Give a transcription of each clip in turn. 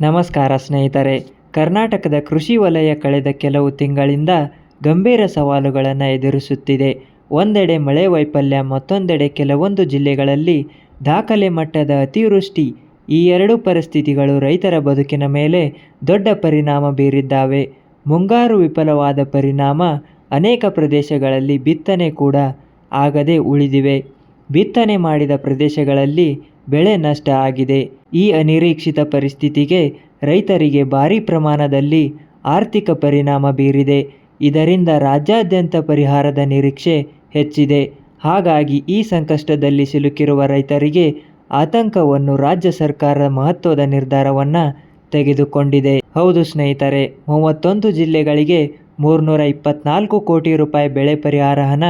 ನಮಸ್ಕಾರ ಸ್ನೇಹಿತರೆ. ಕರ್ನಾಟಕದ ಕೃಷಿ ವಲಯ ಕಳೆದ ಕೆಲವು ತಿಂಗಳಿಂದ ಗಂಭೀರ ಸವಾಲುಗಳನ್ನು ಎದುರಿಸುತ್ತಿದೆ. ಒಂದೆಡೆ ಮಳೆ ವೈಫಲ್ಯ, ಮತ್ತೊಂದೆಡೆ ಕೆಲವೊಂದು ಜಿಲ್ಲೆಗಳಲ್ಲಿ ದಾಖಲೆ ಮಟ್ಟದ ಅತಿವೃಷ್ಟಿ. ಈ ಎರಡೂ ಪರಿಸ್ಥಿತಿಗಳು ರೈತರ ಬದುಕಿನ ಮೇಲೆ ದೊಡ್ಡ ಪರಿಣಾಮ ಬೀರಿದ್ದಾವೆ. ಮುಂಗಾರು ವಿಫಲವಾದ ಪರಿಣಾಮ ಅನೇಕ ಪ್ರದೇಶಗಳಲ್ಲಿ ಬಿತ್ತನೆ ಕೂಡ ಆಗದೆ ಉಳಿದಿವೆ. ಬಿತ್ತನೆ ಮಾಡಿದ ಪ್ರದೇಶಗಳಲ್ಲಿ ಬೆಳೆ ನಷ್ಟ ಆಗಿದೆ. ಈ ಅನಿರೀಕ್ಷಿತ ಪರಿಸ್ಥಿತಿಗೆ ರೈತರಿಗೆ ಭಾರೀ ಪ್ರಮಾಣದಲ್ಲಿ ಆರ್ಥಿಕ ಪರಿಣಾಮ ಬೀರಿದೆ. ಇದರಿಂದ ರಾಜ್ಯಾದ್ಯಂತ ಪರಿಹಾರದ ನಿರೀಕ್ಷೆ ಹೆಚ್ಚಿದೆ. ಹಾಗಾಗಿ ಈ ಸಂಕಷ್ಟದಲ್ಲಿ ಸಿಲುಕಿರುವ ರೈತರಿಗೆ ಆತಂಕವನ್ನು ರಾಜ್ಯ ಸರ್ಕಾರ ಮಹತ್ವದ ನಿರ್ಧಾರವನ್ನು ತೆಗೆದುಕೊಂಡಿದೆ. ಹೌದು ಸ್ನೇಹಿತರೆ, ಮೂವತ್ತೊಂದು ಜಿಲ್ಲೆಗಳಿಗೆ ಮೂರ್ನೂರ ಇಪ್ಪತ್ನಾಲ್ಕು ಕೋಟಿ ರೂಪಾಯಿ ಬೆಳೆ ಪರಿಹಾರ ಹಣ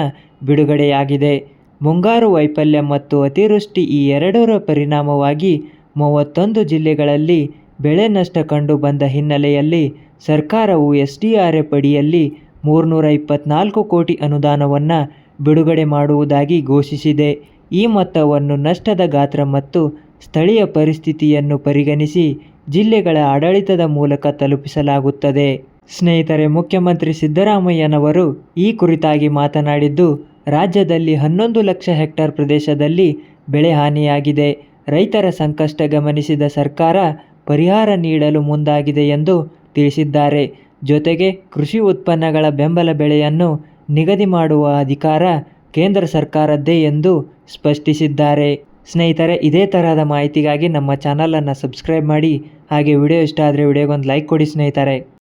ಬಿಡುಗಡೆಯಾಗಿದೆ. ಮುಂಗಾರು ವೈಫಲ್ಯ ಮತ್ತು ಅತಿವೃಷ್ಟಿ ಈ ಎರಡರ ಪರಿಣಾಮವಾಗಿ ಮೂವತ್ತೊಂದು ಜಿಲ್ಲೆಗಳಲ್ಲಿ ಬೆಳೆ ನಷ್ಟ ಕಂಡು ಬಂದ ಹಿನ್ನೆಲೆಯಲ್ಲಿ ಸರ್ಕಾರವು ಎಸ್ ಡಿ ಆರ್ ಎಫ್ ಅಡಿಯಲ್ಲಿ ಮೂರುನೂರ ಇಪ್ಪತ್ನಾಲ್ಕು ಕೋಟಿ ಅನುದಾನವನ್ನು ಬಿಡುಗಡೆ ಮಾಡುವುದಾಗಿ ಘೋಷಿಸಿದೆ. ಈ ಮೊತ್ತವನ್ನು ನಷ್ಟದ ಗಾತ್ರ ಮತ್ತು ಸ್ಥಳೀಯ ಪರಿಸ್ಥಿತಿಯನ್ನು ಪರಿಗಣಿಸಿ ಜಿಲ್ಲೆಗಳ ಆಡಳಿತದ ಮೂಲಕ ತಲುಪಿಸಲಾಗುತ್ತದೆ. ಸ್ನೇಹಿತರೆ, ಮುಖ್ಯಮಂತ್ರಿ ಸಿದ್ದರಾಮಯ್ಯನವರು ಈ ಕುರಿತಾಗಿ ಮಾತನಾಡಿದ್ದು ರಾಜ್ಯದಲ್ಲಿ ಹನ್ನೊಂದು ಲಕ್ಷ ಹೆಕ್ಟೇರ್ ಪ್ರದೇಶದಲ್ಲಿ ಬೆಳೆ ಹಾನಿಯಾಗಿದೆ. ರೈತರ ಸಂಕಷ್ಟ ಗಮನಿಸಿದ ಸರ್ಕಾರ ಪರಿಹಾರ ನೀಡಲು ಮುಂದಾಗಿದೆ ಎಂದು ತಿಳಿಸಿದ್ದಾರೆ. ಜೊತೆಗೆ ಕೃಷಿ ಉತ್ಪನ್ನಗಳ ಬೆಂಬಲ ಬೆಲೆಯನ್ನು ನಿಗದಿ ಮಾಡುವ ಅಧಿಕಾರ ಕೇಂದ್ರ ಸರ್ಕಾರದ್ದೇ ಎಂದು ಸ್ಪಷ್ಟಿಸಿದ್ದಾರೆ. ಸ್ನೇಹಿತರೆ, ಇದೇ ತರಹದ ಮಾಹಿತಿಗಾಗಿ ನಮ್ಮ ಚಾನಲನ್ನು ಸಬ್ಸ್ಕ್ರೈಬ್ ಮಾಡಿ. ಹಾಗೆ ವಿಡಿಯೋ ಇಷ್ಟ ಆದರೆ ವಿಡಿಯೋಗೊಂದು ಲೈಕ್ ಕೊಡಿ ಸ್ನೇಹಿತರೆ.